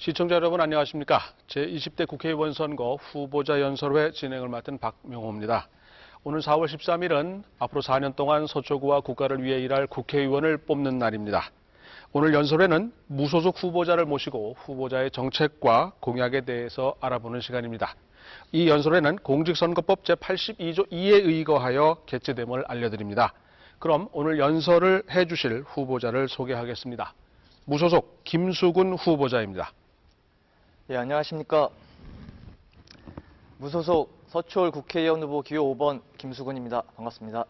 시청자 여러분 안녕하십니까? 제20대 국회의원 선거 후보자 연설회 진행을 맡은 박명호입니다. 오늘 4월 13일은 앞으로 4년 동안 서초구와 국가를 위해 일할 국회의원을 뽑는 날입니다. 오늘 연설회는 무소속 후보자를 모시고 후보자의 정책과 공약에 대해서 알아보는 시간입니다. 이 연설회는 공직선거법 제82조 2에 의거하여 개최됨을 알려드립니다. 그럼 오늘 연설을 해주실 후보자를 소개하겠습니다. 무소속 김수근 후보자입니다. 예, 안녕하십니까. 무소속 서초울 국회의원 후보 기호 5번 김수근입니다. 반갑습니다.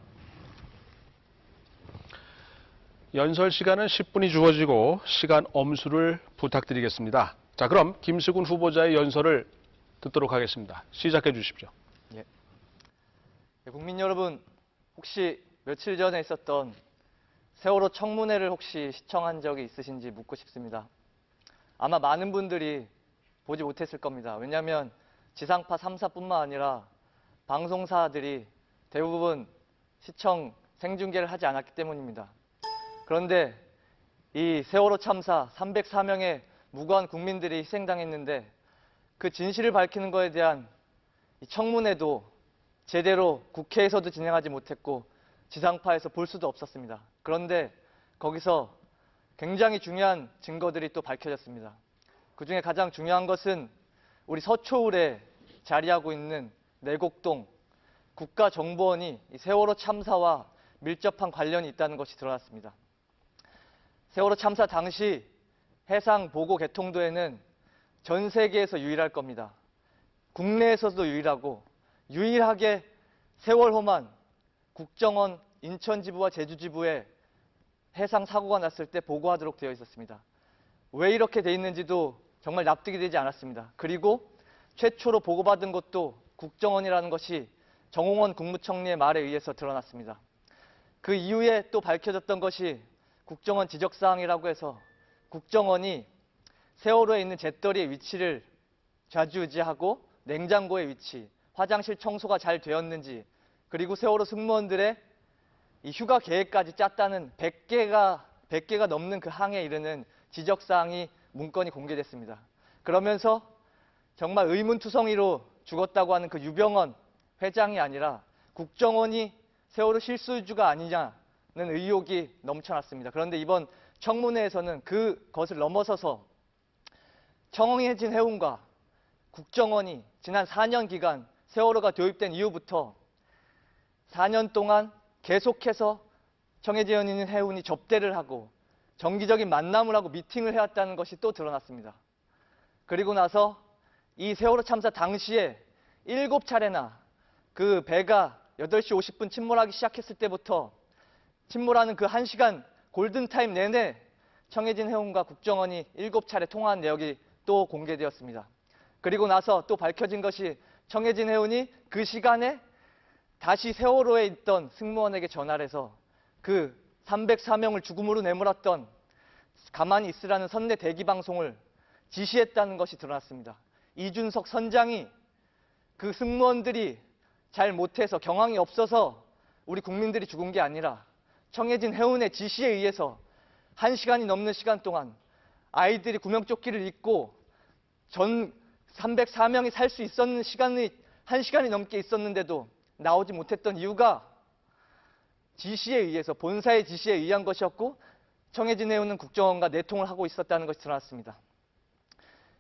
연설 시간은 10분이 주어지고 시간 엄수를 부탁드리겠습니다. 자, 그럼 김수근 후보자의 연설을 듣도록 하겠습니다. 시작해 주십시오. 예, 국민 여러분, 혹시 며칠 전에 있었던 세월호 청문회를 혹시 시청한 적이 있으신지 묻고 싶습니다. 아마 많은 분들이 보지 못했을 겁니다. 왜냐하면 지상파 3사뿐만 아니라 방송사들이 대부분 시청 생중계를 하지 않았기 때문입니다. 그런데 이 세월호 참사 304명의 무고한 국민들이 희생당했는데 그 진실을 밝히는 것에 대한 청문회도 제대로 국회에서도 진행하지 못했고 지상파에서 볼 수도 없었습니다. 그런데 거기서 굉장히 중요한 증거들이 또 밝혀졌습니다. 그 중에 가장 중요한 것은 우리 서초울에 자리하고 있는 내곡동 국가정보원이 세월호 참사와 밀접한 관련이 있다는 것이 드러났습니다. 세월호 참사 당시 해상 보고 개통도에는 전 세계에서 유일할 겁니다. 국내에서도 유일하고 유일하게 세월호만 국정원 인천지부와 제주지부에 해상 사고가 났을 때 보고하도록 되어 있었습니다. 왜 이렇게 돼 있는지도 정말 납득이 되지 않았습니다. 그리고 최초로 보고받은 것도 국정원이라는 것이 정홍원 국무총리의 말에 의해서 드러났습니다. 그 이후에 또 밝혀졌던 것이 국정원 지적사항이라고 해서 국정원이 세월호에 있는 잿더리의 위치를 좌지우지하고 냉장고의 위치, 화장실 청소가 잘 되었는지, 그리고 세월호 승무원들의 이 휴가 계획까지 짰다는 100개가, 100개가 넘는 그 항에 이르는 지적사항이 문건이 공개됐습니다. 그러면서 정말 의문투성이로 죽었다고 하는 그 유병원 회장이 아니라 국정원이 세월호 실소유주가 아니냐는 의혹이 넘쳐났습니다. 그런데 이번 청문회에서는 그것을 넘어서서 청해진 해운과 국정원이 지난 4년 기간 세월호가 도입된 이후부터 4년 동안 계속해서 청해진 해운이 접대를 하고 정기적인 만남을 하고 미팅을 해왔다는 것이 또 드러났습니다. 그리고 나서 이 세월호 참사 당시에 7차례나 그 배가 8시 50분 침몰하기 시작했을 때부터 침몰하는 그 1시간 골든타임 내내 청해진 해운과 국정원이 7차례 통화한 내역이 또 공개되었습니다. 그리고 나서 또 밝혀진 것이 청해진 해운이 그 시간에 다시 세월호에 있던 승무원에게 전화를 해서 그 304명을 죽음으로 내몰았던 가만히 있으라는 선내 대기 방송을 지시했다는 것이 드러났습니다. 이준석 선장이 그 승무원들이 잘 못해서 경황이 없어서 우리 국민들이 죽은 게 아니라 청해진 해운의 지시에 의해서 한 시간이 넘는 시간 동안 아이들이 구명조끼를 입고 전 304명이 살 수 있었는 시간이 한 시간이 넘게 있었는데도 나오지 못했던 이유가 지시에 의해서 본사의 지시에 의한 것이었고 청해진 해운은 국정원과 내통을 하고 있었다는 것이 드러났습니다.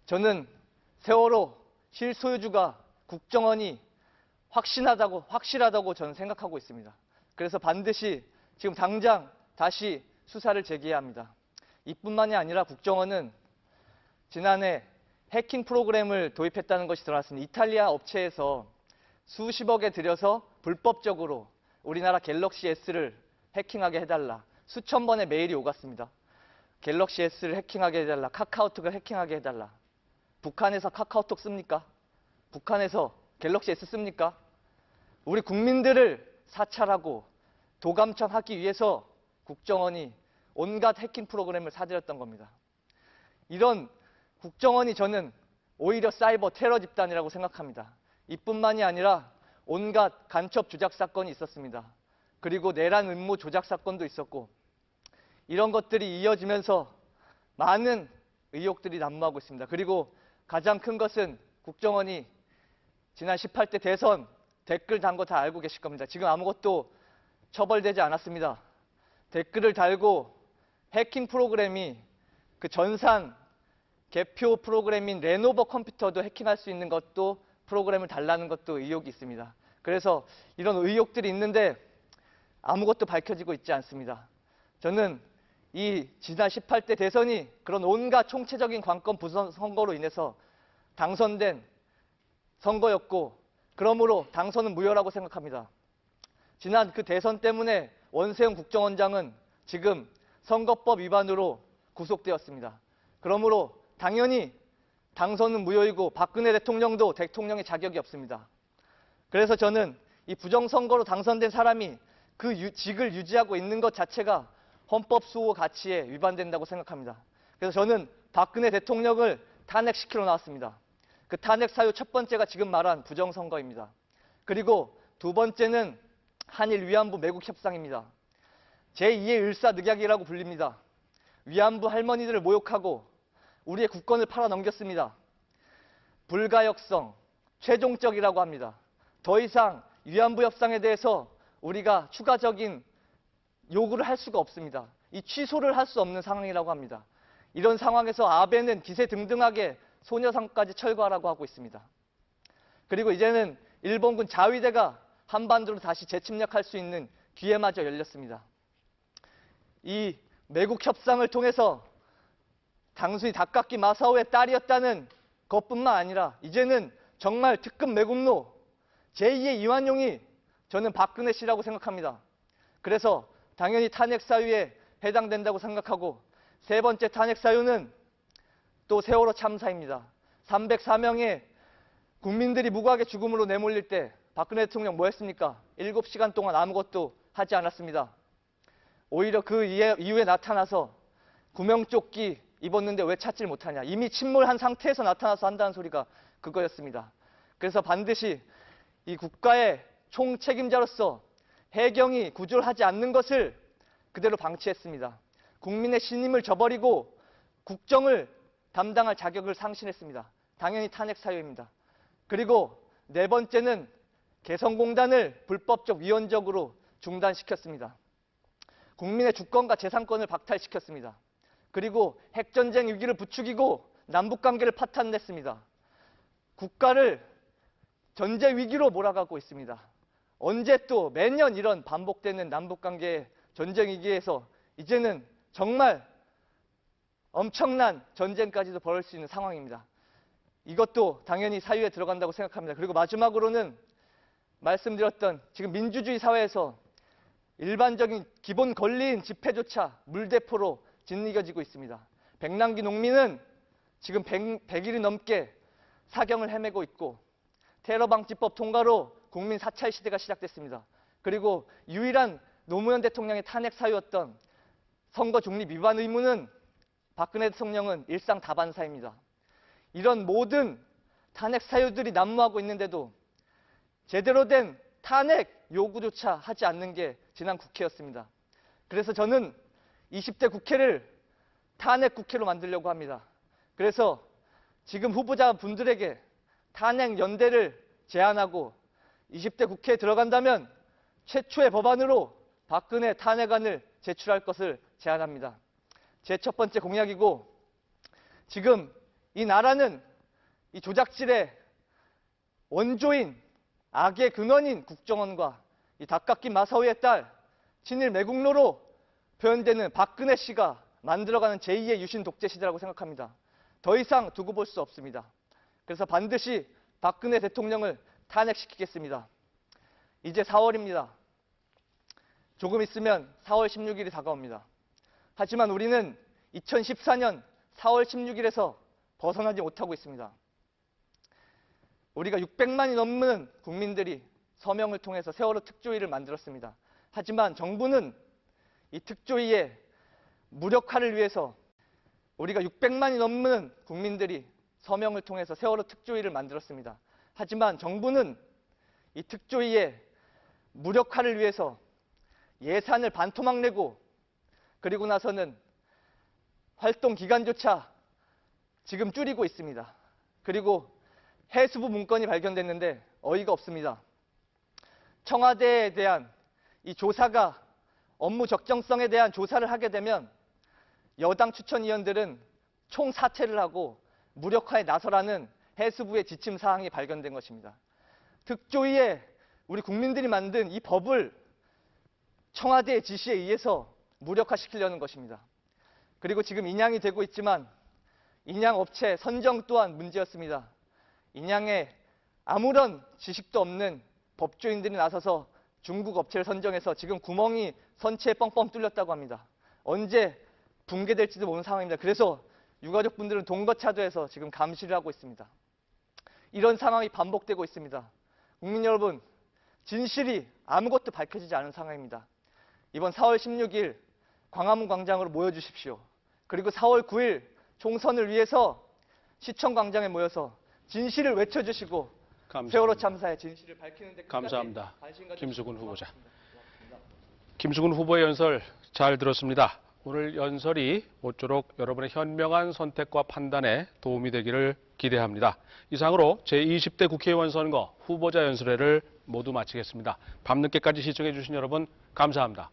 저는 세월호 실소유주가 국정원이 확신하다고 확실하다고 저는 생각하고 있습니다. 그래서 반드시 지금 당장 다시 수사를 제기해야 합니다. 이뿐만이 아니라 국정원은 지난해 해킹 프로그램을 도입했다는 것이 드러났습니다. 이탈리아 업체에서 수십억에 들여서 불법적으로 우리나라 갤럭시 S를 해킹하게 해달라. 수천 번의 메일이 오갔습니다. 갤럭시 S를 해킹하게 해달라. 카카오톡을 해킹하게 해달라. 북한에서 카카오톡 씁니까? 북한에서 갤럭시 S 씁니까? 우리 국민들을 사찰하고 도감청하기 위해서 국정원이 온갖 해킹 프로그램을 사들였던 겁니다. 이런 국정원이 저는 오히려 사이버 테러 집단이라고 생각합니다. 이뿐만이 아니라 온갖 간첩 조작 사건이 있었습니다. 그리고 내란 음모 조작 사건도 있었고 이런 것들이 이어지면서 많은 의혹들이 난무하고 있습니다. 그리고 가장 큰 것은 국정원이 지난 18대 대선 댓글 단 거 다 알고 계실 겁니다. 지금 아무것도 처벌되지 않았습니다. 댓글을 달고 해킹 프로그램이 그 전산 개표 프로그램인 레노버 컴퓨터도 해킹할 수 있는 것도 프로그램을 달라는 것도 의혹이 있습니다. 그래서 이런 의혹들이 있는데 아무것도 밝혀지고 있지 않습니다. 저는 이 지난 18대 대선이 그런 온갖 총체적인 관건 부선 선거로 인해서 당선된 선거였고 그러므로 당선은 무효라고 생각합니다. 지난 그 대선 때문에 원세훈 국정원장은 지금 선거법 위반으로 구속되었습니다. 그러므로 당연히 당선은 무효이고 박근혜 대통령도 대통령의 자격이 없습니다. 그래서 저는 이 부정선거로 당선된 사람이 그 유- 직을 유지하고 있는 것 자체가 헌법 수호 가치에 위반된다고 생각합니다. 그래서 저는 박근혜 대통령을 탄핵시키러 나왔습니다. 그 탄핵 사유 첫 번째가 지금 말한 부정선거입니다. 그리고 두 번째는 한일 위안부 매국 협상입니다. 제2의 을사늑약이라고 불립니다. 위안부 할머니들을 모욕하고 우리의 국권을 팔아 넘겼습니다. 불가역성, 최종적이라고 합니다. 더 이상 위안부 협상에 대해서 우리가 추가적인 요구를 할 수가 없습니다. 이 취소를 할 수 없는 상황이라고 합니다. 이런 상황에서 아베는 기세등등하게 소녀상까지 철거하라고 하고 있습니다. 그리고 이제는 일본군 자위대가 한반도로 다시 재침략할 수 있는 기회마저 열렸습니다. 이 매국 협상을 통해서 단순히 닭깎기 마사오의 딸이었다는 것뿐만 아니라 이제는 정말 특급 매국노 제2의 이완용이 저는 박근혜 씨라고 생각합니다. 그래서 당연히 탄핵 사유에 해당된다고 생각하고 세 번째 탄핵 사유는 또 세월호 참사입니다. 304명의 국민들이 무고하게 죽음으로 내몰릴 때 박근혜 대통령 뭐 했습니까? 7시간 동안 아무것도 하지 않았습니다. 오히려 그 이후에 나타나서 구명조끼 입었는데 왜 찾질 못하냐. 이미 침몰한 상태에서 나타나서 한다는 소리가 그거였습니다. 그래서 반드시 이 국가의 총책임자로서 해경이 구조하지 않는 것을 그대로 방치했습니다. 국민의 신임을 저버리고 국정을 담당할 자격을 상실했습니다. 당연히 탄핵 사유입니다. 그리고 네 번째는 개성공단을 불법적 위헌적으로 중단시켰습니다. 국민의 주권과 재산권을 박탈시켰습니다. 그리고 핵전쟁 위기를 부추기고 남북관계를 파탄냈습니다. 국가를 전제 위기로 몰아가고 있습니다. 언제 또 매년 이런 반복되는 남북관계 전쟁 위기에서 이제는 정말 엄청난 전쟁까지도 벌일 수 있는 상황입니다. 이것도 당연히 사유에 들어간다고 생각합니다. 그리고 마지막으로는 말씀드렸던 지금 민주주의 사회에서 일반적인 기본 권리인 집회조차 물대포로 짓이겨지고 있습니다. 백남기 농민은 지금 100, 100일이 넘게 사경을 헤매고 있고 테러 방지법 통과로 국민 사찰 시대가 시작됐습니다. 그리고 유일한 노무현 대통령의 탄핵 사유였던 선거 중립 위반 의무는 박근혜 대통령은 일상 다반사입니다. 이런 모든 탄핵 사유들이 난무하고 있는데도 제대로 된 탄핵 요구조차 하지 않는 게 지난 국회였습니다. 그래서 저는 20대 국회를 탄핵 국회로 만들려고 합니다. 그래서 지금 후보자 분들에게 탄핵 연대를 제안하고 20대 국회에 들어간다면 최초의 법안으로 박근혜 탄핵안을 제출할 것을 제안합니다. 제 첫 번째 공약이고 지금 이 나라는 이 조작질의 원조인 악의 근원인 국정원과 이 닭깎기 마사오의 딸 친일 매국노로 표현되는 박근혜 씨가 만들어가는 제2의 유신 독재 시대라고 생각합니다. 더 이상 두고 볼 수 없습니다. 그래서 반드시 박근혜 대통령을 탄핵시키겠습니다. 이제 4월입니다. 조금 있으면 4월 16일이 다가옵니다. 하지만 우리는 2014년 4월 16일에서 벗어나지 못하고 있습니다. 우리가 600만이 넘는 국민들이 서명을 통해서 세월호 특조위를 만들었습니다. 하지만 정부는 이 특조위의 무력화를 위해서 우리가 600만이 넘는 국민들이 서명을 통해서 세월호 특조위를 만들었습니다. 하지만 정부는 이 특조위의 무력화를 위해서 예산을 반토막 내고 그리고 나서는 활동 기간조차 지금 줄이고 있습니다. 그리고 해수부 문건이 발견됐는데 어이가 없습니다. 청와대에 대한 이 조사가 업무 적정성에 대한 조사를 하게 되면 여당 추천위원들은 총 사퇴를 하고 무력화에 나서라는 해수부의 지침 사항이 발견된 것입니다. 특조위에 우리 국민들이 만든 이 법을 청와대의 지시에 의해서 무력화시키려는 것입니다. 그리고 지금 인양이 되고 있지만 인양 업체 선정 또한 문제였습니다. 인양에 아무런 지식도 없는 법조인들이 나서서 중국 업체를 선정해서 지금 구멍이 선체에 뻥뻥 뚫렸다고 합니다. 언제 붕괴될지도 모르는 상황입니다. 그래서 유가족분들은 동거차도에서 지금 감시를 하고 있습니다. 이런 상황이 반복되고 있습니다. 국민 여러분, 진실이 아무것도 밝혀지지 않은 상황입니다. 이번 4월 16일 광화문 광장으로 모여주십시오. 그리고 4월 9일 총선을 위해서 시청 광장에 모여서 진실을 외쳐주시고 감사합니다. 세월호 참사의 진실을 밝히는 데 감사합니다. 김수근 후보자. 고맙습니다. 고맙습니다. 김수근 후보의 연설 잘 들었습니다. 오늘 연설이 모쪼록 여러분의 현명한 선택과 판단에 도움이 되기를 기대합니다. 이상으로 제20대 국회의원 선거 후보자 연설회를 모두 마치겠습니다. 밤늦게까지 시청해 주신 여러분 감사합니다.